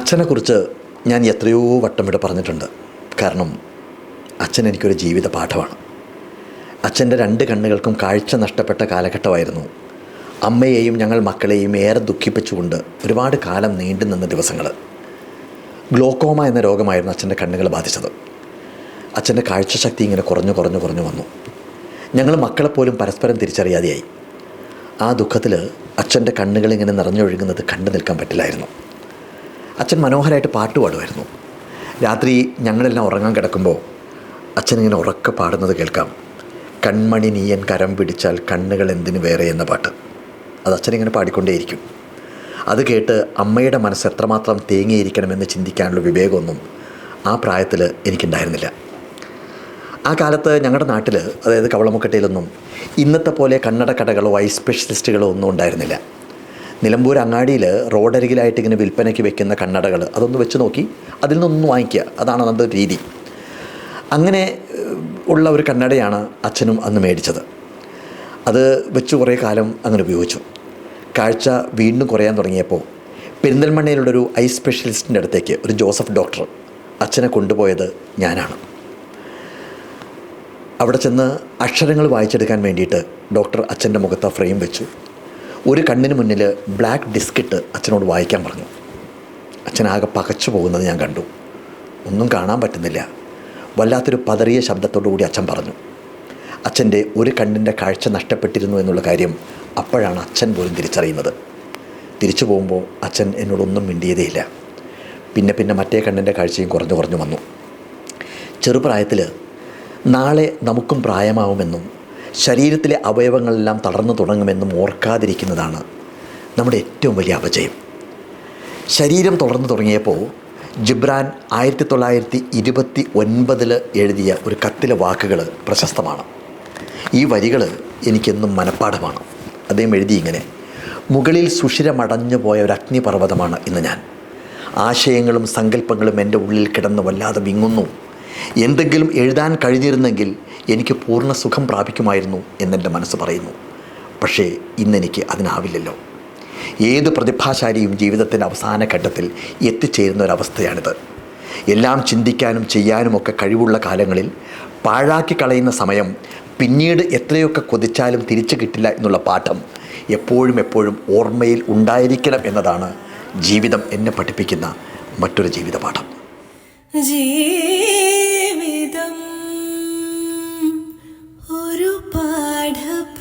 അച്ഛനെക്കുറിച്ച് ഞാൻ എത്രയോ വട്ടം ഇവിടെ പറഞ്ഞിട്ടുണ്ട്. കാരണം അച്ഛൻ എനിക്കൊരു ജീവിത പാഠമാണ്. അച്ഛന്റെ രണ്ട് കണ്ണുകൾക്കും കാഴ്ച നഷ്ടപ്പെട്ട കാലഘട്ടമായിരുന്നു. അമ്മയെയും ഞങ്ങൾ മക്കളെയും ഏറെ ദുഃഖിപ്പിച്ചുകൊണ്ട് ഒരുപാട് കാലം നീണ്ടു നിന്ന ദിവസങ്ങൾ. ഗ്ലോക്കോമ എന്ന രോഗമായിരുന്നു അച്ഛന്റെ കണ്ണുകൾ ബാധിച്ചത്. അച്ഛന്റെ കാഴ്ചശക്തി ഇങ്ങനെ കുറഞ്ഞു കുറഞ്ഞു കുറഞ്ഞു വന്നു. ഞങ്ങൾ മക്കളെപ്പോലും പരസ്പരം തിരിച്ചറിയാതെയായി. ആ ദുഃഖത്തിൽ അച്ഛന്റെ കണ്ണുകൾ ഇങ്ങനെ നിറഞ്ഞൊഴുകുന്നത് കണ്ടു നിൽക്കാൻ പറ്റില്ലായിരുന്നു. അച്ഛൻ മനോഹരമായിട്ട് പാട്ട് പാടുമായിരുന്നു. രാത്രി ഞങ്ങളെല്ലാം ഉറങ്ങാൻ കിടക്കുമ്പോൾ അച്ഛൻ ഇങ്ങനെ ഉറക്കെ പാടുന്നത് കേൾക്കാം. കൺമണി നീയൻ കരം പിടിച്ചാൽ കണ്ണുകൾ എന്തിന് വേറെ എന്ന പാട്ട്. അത് അച്ഛനിങ്ങനെ പാടിക്കൊണ്ടേയിരിക്കും. അത് കേട്ട് അമ്മയുടെ മനസ്സ് എത്രമാത്രം തേങ്ങിയിരിക്കണമെന്ന് ചിന്തിക്കാനുള്ള വിവേകമൊന്നും ആ പ്രായത്തിൽ എനിക്കുണ്ടായിരുന്നില്ല. ആ കാലത്ത് ഞങ്ങളുടെ നാട്ടിൽ അതായത് കവളമുക്കട്ടയിലൊന്നും ഇന്നത്തെ പോലെ കണ്ണട കടകളോ ഐ സ്പെഷ്യലിസ്റ്റുകളോ ഒന്നും ഉണ്ടായിരുന്നില്ല. നിലമ്പൂർ അങ്ങാടിയിൽ റോഡരികിലായിട്ട് ഇങ്ങനെ വിൽപ്പനയ്ക്ക് വെക്കുന്ന കണ്ണടകൾ അതൊന്ന് വെച്ച് നോക്കി. അതിൽ നിന്നൊന്ന് വാങ്ങിക്കുക. അതാണ് അന്നത്തെ രീതി. അങ്ങനെ ഉള്ള ഒരു കണ്ണടയാണ് അച്ഛനും അന്ന് മേടിച്ചത്. അത് വെച്ച് കുറേ കാലം അങ്ങനെ ഉപയോഗിച്ചു. കാഴ്ച വീണ്ടും കുറയാൻ തുടങ്ങിയപ്പോൾ പെരിന്തൽമണ്ണയിലുള്ളൊരു ഐ സ്പെഷ്യലിസ്റ്റിന്റെ അടുത്തേക്ക് ഒരു ജോസഫ് ഡോക്ടർ അച്ഛനെ കൊണ്ടുപോയത് ഞാനാണ്. അവിടെ ചെന്ന് അക്ഷരങ്ങൾ വായിച്ചെടുക്കാൻ വേണ്ടിയിട്ട് ഡോക്ടർ അച്ഛന്റെ മുഖത്ത് ഫ്രെയിം വെച്ചു. ഒരു കണ്ണിന് മുന്നിൽ ബ്ലാക്ക് ഡിസ്കിട്ട് അച്ഛനോട് വായിക്കാൻ പറഞ്ഞു. അച്ഛനാകെ പകച്ചു പോകുന്നത് ഞാൻ കണ്ടു. ഒന്നും കാണാൻ പറ്റുന്നില്ല. വല്ലാത്തൊരു പതറിയ ശബ്ദത്തോടു കൂടി അച്ഛൻ പറഞ്ഞു. അച്ഛന്റെ ഒരു കണ്ണിന്റെ കാഴ്ച നഷ്ടപ്പെട്ടിരുന്നു എന്നുള്ള കാര്യം അപ്പോഴാണ് അച്ഛൻ പോലും തിരിച്ചറിയുന്നത്. തിരിച്ചു പോകുമ്പോൾ അച്ഛൻ എന്നോടൊന്നും മിണ്ടിയതേയില്ല. പിന്നെ പിന്നെ മറ്റേ കണ്ണിന്റെ കാഴ്ചയും കുറഞ്ഞു കുറഞ്ഞു വന്നു. ചെറുപ്രായത്തിൽ നാളെ നമുക്കും പ്രായമാവുമെന്നും ശരീരത്തിലെ അവയവങ്ങളെല്ലാം തളർന്നു തുടങ്ങുമെന്നും ഓർക്കാതിരിക്കുന്നതാണ് നമ്മുടെ ഏറ്റവും വലിയ അപജയം. ശരീരം തുടർന്നു തുടങ്ങിയപ്പോൾ ജിബ്രാൻ ആയിരത്തി തൊള്ളായിരത്തി ഇരുപത്തി ഒൻപതിൽ എഴുതിയ ഒരു കത്തിലെ വാക്കുകൾ പ്രശസ്തമാണ്. ഈ വരികൾ എനിക്കെന്നും മനഃപ്പാഠമാണ്. അദ്ദേഹം എഴുതി ഇങ്ങനെ മുകളിൽ സുഷിരമടഞ്ഞു പോയ ഒരു അഗ്നിപർവതമാണ് ഇന്ന് ഞാൻ. ആശയങ്ങളും സങ്കല്പങ്ങളും എന്റെ ഉള്ളിൽ കിടന്ന് വല്ലാതെ വിങ്ങുന്നു. എന്തെങ്കിലും എഴുതാൻ കഴിഞ്ഞിരുന്നെങ്കിൽ എനിക്ക് പൂർണ സുഖം പ്രാപിക്കുമായിരുന്നു എന്നെന്റെ മനസ്സ് പറയുന്നു. പക്ഷേ ഇന്നെനിക്ക് അതിനാവില്ലല്ലോ. ഏത് പ്രതിഭാശാലിയും ജീവിതത്തിന്റെ അവസാന ഘട്ടത്തിൽ എത്തിച്ചേരുന്ന ഒരവസ്ഥയാണിത് എല്ലാം ചിന്തിക്കാനും ചെയ്യാനുമൊക്കെ കഴിവുള്ള കാലങ്ങളിൽ പാഴാക്കി കളയുന്ന സമയം പിന്നീട് എത്രയൊക്കെ കൊതിച്ചാലും തിരിച്ചു കിട്ടില്ല എന്നുള്ള പാഠം എപ്പോഴും എപ്പോഴും ഓർമ്മയിൽ ഉണ്ടായിരിക്കണം എന്നതാണ് ജീവിതം എന്നെ പഠിപ്പിക്കുന്ന മറ്റൊരു ജീവിത പാഠം ജീവിതം ഒരു പാഠപുസ്തകം.